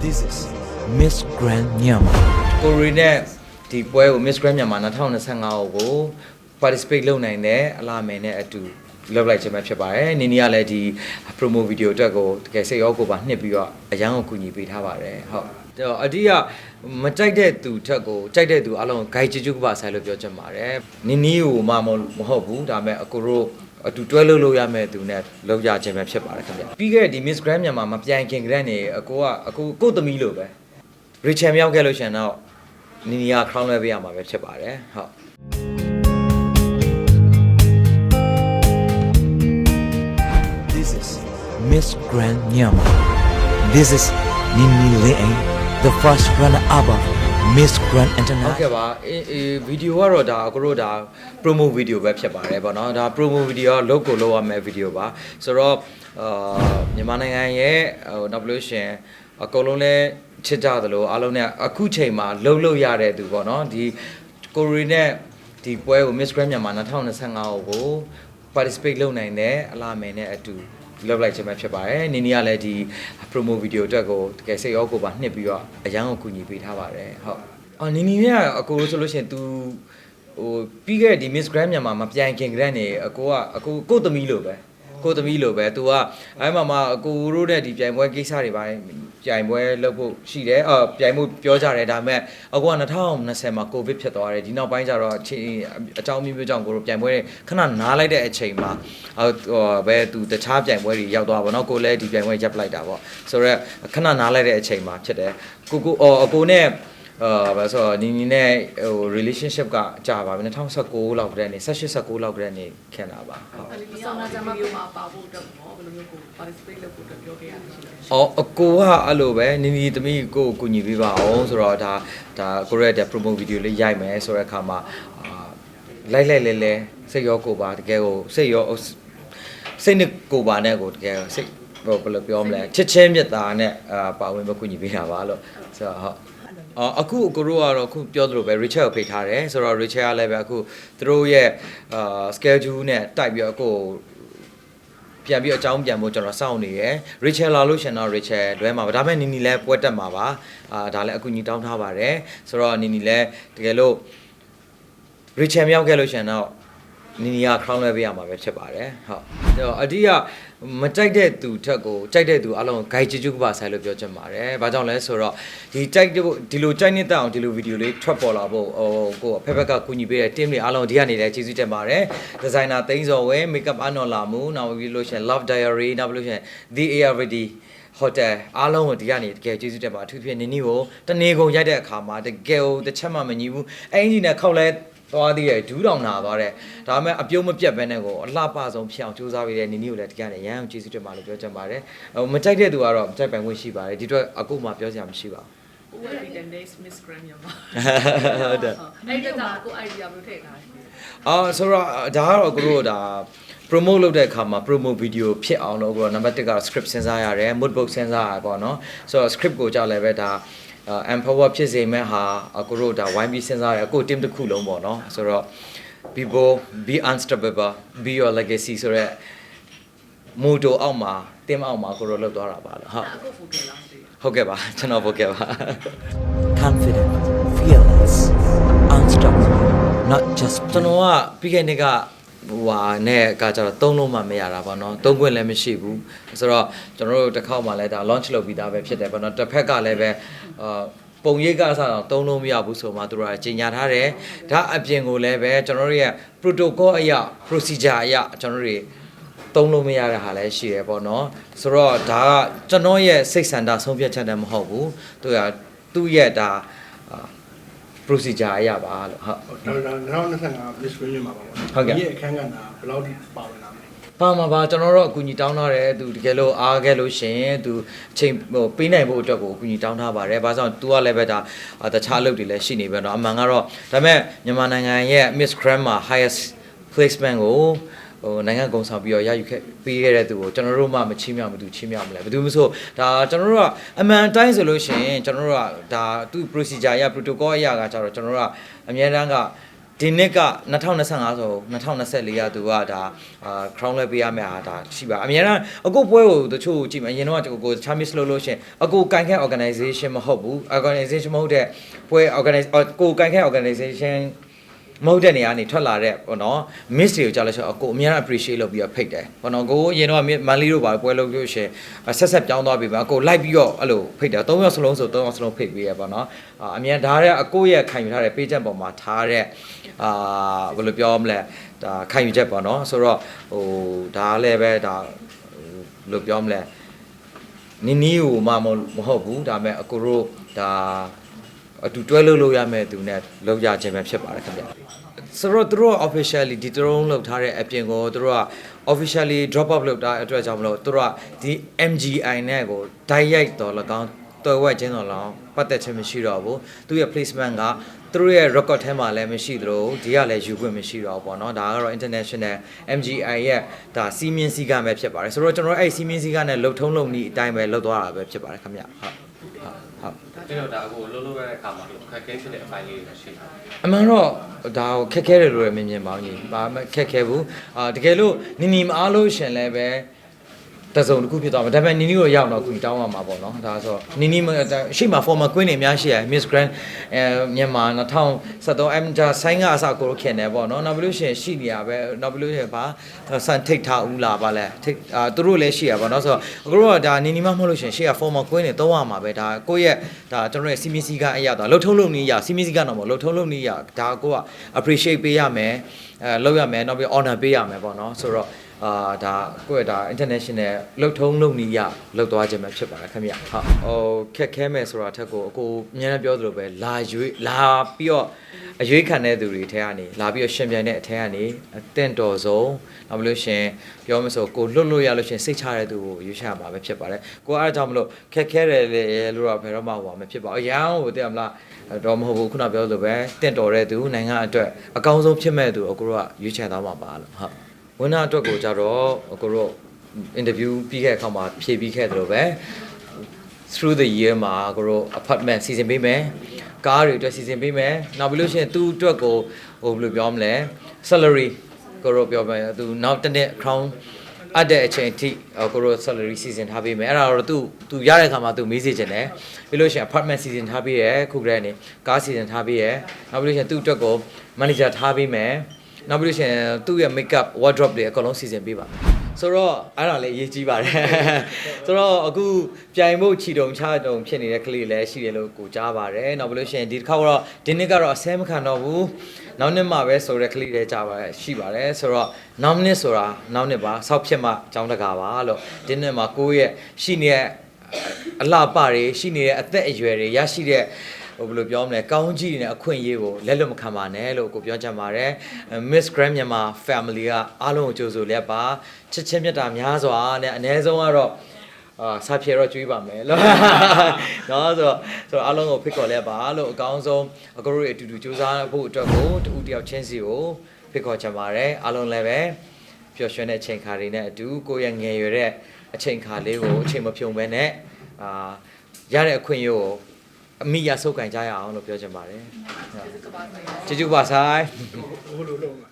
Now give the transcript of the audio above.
This is Miss Grand Myanmar. ကိုရီနဲ့ဒီပွဲကို Miss Grand မြန်မာ2025ကို participate လုပ်နိုင်တဲ့အလားမယ်နဲ့အတူလုပ်လိုက်ခြင်းပဲဖြစ်ပါတယ်။နင်းနီကလည်းဒီ promo video အတွက်ကိုတကယ်စိတ်ရောကိုယ်ပါနှစ်ပြီးတော့အရန်ကိုကူညီပေးထားပါတယ်။ဟုတ်။တော့အတိကမကြိုက်တဲ့သူထက်ကိုကြိုက်တဲ့သူအလုံး guide ကြည့်ကြည့်ပါဆိုင်လို့ပြောချင်ပါတယ်။နင်းနီကိုမှမဟုတ်ဘူးဒါပေမဲ့အကိုတို့ အတူတွဲလို့လို့ရမယ့်သူနဲ့လောက်ရခြင်းပဲဖြစ်ပါတယ်ခင်ဗျ။ပြီးခဲ့တဲ့ဒီ Miss Grand မြန်မာမပြိုင်ခင်ကတည်းကနေအကိုကအကိုကိုယ့်သမီးလိုပဲရီချယ်မြောက်ခဲ့လို့ရှရင်တော့နီနီယာခေါင်းလွှဲပေးရမှာပဲဖြစ်ပါတယ်ဟုတ် This is Miss Grand Myanmar. This is Nini Lin, the first runner-up of Miss Grand ဟုတ် International. ကဲ့ပါအေးအေးဗီဒီယိုကတော့ဒါအခုတို့ဒါ promo video ပဲဖြစ်ပါတယ်ပေါ့နော်ဒါ promo video က logo လောက်ရမယ့် video ပါဆိုတော့အာမြန်မာနိုင်ငံရဲ့ဟိုနောက်ပြီးလို့ရှရင်အကုန်လုံးလဲချစ်ကြသလိုအားလုံးနဲ့အခုချိန်မှာလှုပ်လှုပ်ရတဲ့သူပေါ့နော်ဒီကိုရီနဲ့ဒီပွဲကို Miss Grand မြန်မာ2025ကို participate လုပ်နိုင်တဲ့အလားမယ်နဲ့အတူ လုပ်လိုက်ခြင်းပဲဖြစ်ပါတယ်။နင်းနီကလည်းဒီ promo video အတွက်ကိုတကယ်စိတ်ရောကိုယ်ပါနှစ်ပြီးတော့အရန်ကိုကူညီပေးထားပါတယ်။ဟုတ်။အော်နင်းနီကအကိုဆိုလို့ရှိရင် तू ဟိုပြီးခဲ့တဲ့ဒီ Miss Grand မြန်မာမပြိုင်ခင်ကတည်းကနေအကိုကအကိုကိုယ့်သမီးလိုပဲကိုယ့်သမီးလိုပဲ तू ကအဲ့မှာမှအကိုတို့တဲ့ဒီပြိုင်ပွဲကိစ္စတွေပါ ပြိုင်ပွဲလုပ်ဖို့ရှိတယ်အော်ပြိုင်မှုပြောကြတယ်ဒါပေမဲ့အကိုက2020မှာကိုဗစ်ဖြစ်သွားတယ်ဒီနောက်ပိုင်းကျတော့အချိန်အကြောင်းမျိုးမျိုးကြောင့်ကိုတို့ပြိုင်ပွဲတွေခဏနားလိုက်တဲ့အချိန်မှာဟိုဘဲ तू တခြားပြိုင်ပွဲတွေရောက်သွားပါတော့ကိုလည်းဒီပြိုင်ပွဲရပ်လိုက်တာပေါ့ဆိုတော့ခဏနားလိုက်တဲ့အချိန်မှာဖြစ်တယ်ကိုကိုအော်အကိုနဲ့ အာဘာဆိုတော့နီနီနဲ့ဟို relationship ကကြာပါပြီ2019လောက်တည်းနေ18 19လောက်တည်းနေခင်တာပါဟုတ်အဲ့ဒီဆောင်းနာကြမှာပြန်မှာပါဖို့အတွက်ပေါ့ဘယ်လိုမျိုးကို participate လုပ်ဖို့အတွက်ပြောခဲ့ရမှာရှိလဲအော်အကိုကအဲ့လိုပဲနီနီသမီးကိုကိုကူညီပေးပါအောင်ဆိုတော့ဒါဒါကိုရက်တဲ့ promo video လေးရိုက်မယ်ဆိုတဲ့အခါမှာအာလိုက်လိုက်လဲလဲစိတ်ရောကိုယ်ပါတကယ်ကိုစိတ်ရောစိတ်နဲ့ကိုယ်ပါနဲ့ကိုတကယ်စိတ်ဟိုဘယ်လိုပြောမလဲချစ်ချင်းမြတ်တာနဲ့အာပါဝင်မကူညီပေးတာပါလို့ဆိုတော့ဟုတ် အော်အခုကိုတို့ကတော့အခုပြောသလိုပဲ Richard ကိုဖိတ်ထားတယ်ဆိုတော့ Richard ကလည်းပဲအခုသူတို့ရဲ့အာ schedule နဲ့တိုက်ပြီးတော့အခုပြန်ပြီးအကြောင်းပြန်ဖို့ကျွန်တော်စောင့်နေရယ် Richard လာလို့ရှင်တော့ Richard လွဲမှာပါဒါပေမဲ့နီနီလည်းပွဲတက်မှာပါအာဒါလည်းအကူညီတောင်းထားပါတယ်ဆိုတော့နီနီလည်းတကယ်လို့ Richard မြောက်ခဲ့လို့ရှင်တော့နီနီကခေါင်းလွှဲပေးရမှာပဲဖြစ်ပါတယ်ဟုတ်အဲ့တော့အတိက မကြိုက်တဲ့သူထက်ကိုကြိုက်တဲ့သူအလုံး guide ကြည့်ကြည့်ပါဆိုင်လို့ပြောချင်ပါတယ်။ဘာကြောင့်လဲဆိုတော့ဒီကြိုက်တဲ့ဒီလိုကြိုက်နေတဲ့အောင်ဒီလိုဗီဒီယိုလေးထွက်ပေါ်လာဖို့ဟိုကိုအဖက်ဖက်ကကူညီပေးတဲ့ team တွေအားလုံးဒီကနေလည်းကျေးဇူးတင်ပါတယ်။ designer သိန်းစော်ဝဲ makeup အနော်လာမှုနောက်ပြီးလို့ရှိရင် love diary နောက်ပြီးလို့ရှိရင် the ARVD ဟိုတယ်အားလုံးကိုဒီကနေတကယ်ကျေးဇူးတင်ပါအထူးဖြင့်နင်းနီကိုတနေကုန်ရိုက်တဲ့အခါမှာတကယ်ကိုတစ်ချက်မှမညီဘူးအင်ဂျင်နဲ့ခောက်လဲ သွားသေးတယ်ဒူးတောင်နာသွားတယ်ဒါပေမဲ့အပြုံးမပြတ်ဘဲနဲ့ကိုအလှပဆုံးဖြစ်အောင်ကြိုးစားပေးတဲ့နင်းနီကိုလည်းဒီကနေရမ်းအောင်ကျေးဇူးတင်ပါလို့ပြောချင်ပါတယ်ဟိုမကြိုက်တဲ့သူကတော့မကြိုက်ပိုင်ခွင့်ရှိပါတယ်ဒီအတွက်အခုမှပြောစရာမရှိပါဘူး Who will be the next Miss Grand မြန်မာဟုတ်တယ်အဲ့ဒီတော့ကို idea ဘယ်လိုထည့်ထားလဲအာဆိုတော့ဒါကတော့ကိုတို့ဒါ promote လုပ်တဲ့အခါမှာ promo video ဖြစ်အောင်လို့ကိုတော့ number 1က script စဉ်းစားရတယ် mood book စဉ်းစားရပေါ့နော်ဆိုတော့ script ကိုကြောက်လည်းပဲဒါ empower ဖြစ်စေမဲ့ဟာကိုတို့ဒါ YB စဉ်းစားရကို team တစ်ခုလုံးပေါ့နော်ဆိုတော့ be bold be unstoppable be your legacy ဆိုတော့ motto အောက်မှာ team အောက်မှာကိုတို့လောက်သွားတာပါလို့ဟုတ်အခု focus လားမသိဟုတ်ကဲ့ပါကျွန်တော်ဟုတ်ကဲ့ပါ Confident, fearless, unstoppable, not just ကျွန်တော်ကပြီးခဲ့နှစ်ကဟိုဟာနဲ့ကကြတော့သုံးလုံးမှမရတာပေါ့နော်သုံးခွင့်လည်းမရှိဘူးဆိုတော့ကျွန်တော်တို့တစ်ခေါက်မှလည်းဒါ launch လုပ်ပြီးသားပဲဖြစ်တယ်ပေါ့နော်တစ်ဖက်ကလည်းပဲ အာပုံရိပ်ကအစားတော့သုံးလုံးမရဘူးဆိုမှသူတို့ကကြီးညာထားတယ်ဒါအပြင်ကိုလည်းပဲကျွန်တော်တို့ရဲ့ protocol အရာ procedure အရာကျွန်တော်တို့တွေသုံးလို့မရတဲ့ဟာလည်းရှိရပေါ့နော်ဆိုတော့ဒါကကျွန်တော်ရဲ့စိတ်ဆန္ဒဆုံးဖြတ်ချက်တည်းမဟုတ်ဘူးသူကသူ့ရဲ့ဒါအာ procedure အရာပါလို့ဟုတ်ဒါဒါ2025 Miss Green မှာပါပါဟုတ်ကဲ့ဒီရဲ့အခန်းကဏ္ဍဘယ်လောက်ထိပါဝင်လာမလဲ ပါမှာပါကျွန်တော်တို့အကူအညီတောင်းထားတယ်သူတကယ်လို့အားခဲ့လို့ရှရင်သူအချိန်ဟိုပေးနိုင်ဖို့အတွက်ကိုအကူအညီတောင်းထားပါတယ်ဘာကြောင့် तू ကလည်းပဲဒါအာတခြားအလုပ်တွေလည်းရှိနေပဲเนาะအမှန်ကတော့ဒါပေမဲ့မြန်မာနိုင်ငံရဲ့ Miss Grand မှာ highest placement ကိုဟိုနိုင်ငံကုံဆောင်ပြီးတော့ရယူခဲ့ပေးခဲ့တဲ့သူကိုကျွန်တော်တို့မှမချင်းမြောက်မသူချင်းမြောက်မလဲဘယ်သူမဆိုဒါကျွန်တော်တို့ကအမှန်တိုင်းဆိုလို့ရှရင်ကျွန်တော်တို့ကဒါသူ procedure အရ protocol အရကကျတော့ကျွန်တော်တို့ကအများတန်းက ဒီနှစ်က2025ဆို2024ကသူကဒါအာ crown လဲပေးရမယ့်ဟာဒါရှိပါအများအားအခုပွဲကိုတချို့ကြည့်မယ်အရင်တော့ကိုကို charmis လို့လို့ရှရင်အခုကန်ခဲ organization မဟုတ်ဘူး organization မဟုတ်တဲ့ပွဲ organize ကိုကန်ခဲ organization မဟုတ်တဲ့နေရာနေထွက်လာတဲ့ပေါ့နော် miss တွေကိုကြားလို့ရှိရင်အကိုအများအား appreciate လုပ်ပြီးတော့ဖိတ်တယ်ပေါ့နော်ကိုအရင်တော့မန်လီတို့ပါပွဲလုပ်လို့ရှိရင်ဆက်ဆက်ပြောင်းသွားပြီပါအကိုလိုက်ပြီးတော့အဲ့လိုဖိတ်တယ်၃ယောက်စလုံးဆို၃ယောက်စလုံးဖိတ်ပြီးရပေါ့နော်အာအများဒါတဲ့အကိုရဲ့ခံယူထားတဲ့ page ပေါ်မှာထားတဲ့အာဘယ်လိုပြောမလဲဒါခံယူချက်ပေါ့နော်ဆိုတော့ဟိုဒါလည်းပဲဒါဟိုဘယ်လိုပြောမလဲနီနီကိုမှမမဟုတ်ဘူးဒါပေမဲ့အကိုတို့ဒါ အတူတွဲလို့လို့ရမယ့်သူနဲ့လောက်ရခြင်းပဲဖြစ်ပါတယ်ခင်ဗျဆိုတော့သူတို့က officially ဒီတရုံးလောက်ထားတဲ့အပြင်ကိုသူတို့က officially drop off လုပ်တာအတွက်ကြောင့်မလို့သူတို့ကဒီ MGI နဲ့ကိုဓာတ်ရိုက်တော်၎င်းတော်ဝက်ချင်းတော်၎င်းပတ်သက်ခြင်းမရှိတော့ဘူးသူရဲ့ placement ကသူတို့ရဲ့ record ထဲမှာလည်းမရှိသလိုဒီကလည်းယူခွင့်မရှိတော့ဘူးပေါ့နော်ဒါကတော့ international MGI ရဲ့ဒါစီမင်းစည်းကမ်းပဲဖြစ်ပါတယ်ဆိုတော့ကျွန်တော်တို့အဲ့စီမင်းစည်းကမ်းနဲ့လှုပ်ထုံးလုပ်နည်းအတိုင်းပဲလှုပ်သွားတာပဲဖြစ်ပါတယ်ခင်ဗျဟုတ်ဟုတ်ဟုတ် အဲ့တော့ဒါအခုလုံးလုံးရတဲ့အခါမှာခက်ခဲဖြစ်တဲ့အပိုင်းလေးတွေရှိတယ်အမှန်တော့ဒါကိုခက်ခဲတယ်လို့လည်းမြင်မြင်ပါဦးကြီးဘာမှခက်ခဲဘူးအာတကယ်လို့နီနီမအားလို့ရှင်လည်းပဲ တစုံတစ်ခုဖြစ်သွားမှာဒါပေမဲ့နီနီကိုရောက်တော့ခုတောင်းရမှာပေါ့နော်ဒါဆိုနီနီမရှေ့မှာ former queen တွေအများရှိရ Miss Grand အဲမြန်မာ2013 M ဂျာဆိုင်ကအစကိုလို့ခင်တယ်ပေါ့နော်နောက်ပြီးလို့ရှရင်ရှိနေရပဲနောက်ပြီးလို့ရှရင်ဘာစန်ထိတ်ထားဦးလာပါလဲထိတ်အာသူတို့လည်းရှိရပါတော့ဆိုတော့အခုတော့ဒါနီနီမမဟုတ်လို့ရှရင်ရှေ့က former queen တွေတောင်းရမှာပဲဒါကိုယ့်ရဲ့ဒါကျွန်တော်ရဲ့စီမီစီကအရာတော့လှုပ်ထုံးလုပ်နေရစီမီစီကတော့မဟုတ်လှုပ်ထုံးလုပ်နေရဒါကိုက appreciate ပေးရမယ်အဲလုပ်ရမယ်နောက်ပြီး honor ပေးရမယ်ပေါ့နော်ဆိုတော့ အာဒါကိုယ့်ရဲ့ဒါ international လှုပ်ထုံးလုပ်နေရလှုပ်သွားခြင်းပဲဖြစ်ပါတယ်ခင်ဗျဟုတ်ဟိုခက်ခဲမယ်ဆိုတာထက်ကိုအကိုအများနဲ့ပြောသလိုပဲလာရွေးလာပြီးတော့အရွေးခံတဲ့သူတွေထဲကနေလာပြီးတော့ရှင်ပြိုင်တဲ့အထဲကနေအတင့်တော်ဆုံးနောက်မလို့ရှင်ပြောမဆိုကိုလွတ်လွတ်ရလို့ရှင်စိတ်ချတဲ့သူကိုရွေးချယ်မှာပဲဖြစ်ပါတယ်ကိုအားကြောင့်မလို့ခက်ခဲတယ်လေလို့တော့ဘယ်တော့မှဟိုမဖြစ်ပါဘူးအရန်ဟိုတည်မလားတော့မဟုတ်ဘူးခုနပြောသလိုပဲတင့်တော်တဲ့သူနိုင်ငံအတွက်အကောင်းဆုံးဖြစ်မဲ့သူအကိုတို့ကရွေးချယ်သွားမှာပါလို့ဟုတ် ဝင်းနာအတွက်ကိုကြတော့အကိုတို့ interview ပြီးခဲ့တဲ့အခါမှာဖြည့်ပြီးခဲ့တယ်လို့ပဲ through the year မှာကိုတို့ apartment စီစဉ်ပေးမယ်ကားတွေအတွက်စီစဉ်ပေးမယ်နောက်ပြီးလို့ရှိရင်သူ့အတွက်ကိုဟိုဘယ်လိုပြောမလဲ salary ကိုတို့ပြောမယ်သူနောက်တစ်နှစ် crown အပ်တဲ့အချိန်အထိဟိုကိုတို့ salary စီစဉ်ထားပေးမယ်အဲ့ဒါတော့သူသူရတဲ့အခါမှာသူမေးစေချင်တယ်ပြီးလို့ရှိရင် apartment စီစဉ်ထားပေးရယ်ခုကတည်းကနေကားစီစဉ်ထားပေးရယ်နောက်ပြီးလို့ရှိရင်သူ့အတွက်ကို manager ထားပေးမယ် နောက်ပြီးလို့ရှိရင်သူ့ရဲ့ makeup wardrobe တွေအကုန်လုံးစီစဉ်ပေးပါမယ်ဆိုတော့အဲ့ဒါလည်းအရေးကြီးပါတယ်ဆိုတော့အခုပြိုင်ဖို့ခြီတုံချတုံဖြစ်နေတဲ့ကလေးလည်းရှိတယ်လို့ကိုကြားပါတယ်နောက်ပြီးလို့ရှိရင်ဒီတစ်ခါတော့ဒီနှစ်ကတော့အဆဲမခံတော့ဘူးနောက်နှစ်မှပဲဆိုတဲ့ကလေးတွေကြားပါတယ်ရှိပါတယ်ဆိုတော့နောက်နှစ်ဆိုတာနောက်နှစ်ပါဆောက်ဖြစ်မှအကြောင်းတကာပါလို့ဒီနှစ်မှာကိုယ့်ရဲ့ရှိနေတဲ့အလှပတွေရှိနေတဲ့အသက်အရွယ်တွေရရှိတဲ့ ဟိုဘယ်လိုပြောမလဲကောင်းကြီးနဲ့အခွင့်အရေးကိုလက်လွတ်မခံပါနဲ့လို့ကိုပြောချင်ပါတယ် Miss Grand မြန်မာ Family ကအားလုံးကိုကြိုဆိုလက်ပါချစ်ချင်းမြတ်တာများစွာနဲ့အ ਨੇ ဆုံးကတော့အာစာပြေတော့ကျွေးပါမယ်လို့နော်ဆိုတော့ဆိုတော့အားလုံးကိုဖိတ်ခေါ်လဲပါလို့အကောင်းဆုံးအကူတို့အတူတူစူးစမ်းဖို့အတွက်ကိုတူတယောက်ချင်းစီကိုဖိတ်ခေါ်ချင်ပါတယ်အားလုံးလည်းပဲပျော်ရွှင်တဲ့အချိန်ခါတွေနဲ့အတူကိုယ့်ရဲ့ငယ်ရွယ်တဲ့အချိန်ခါလေးကိုအချိန်မဖြုံဘဲနဲ့အာရတဲ့အခွင့်အရေးကို အမိရဆုပ်ကင်ကြရအောင်လို့ပြောချင်ပါတယ်ကျေးဇူးကပါဆရာကျေးဇူးပါဆိုင်ဘို့လိုလုံးမှာ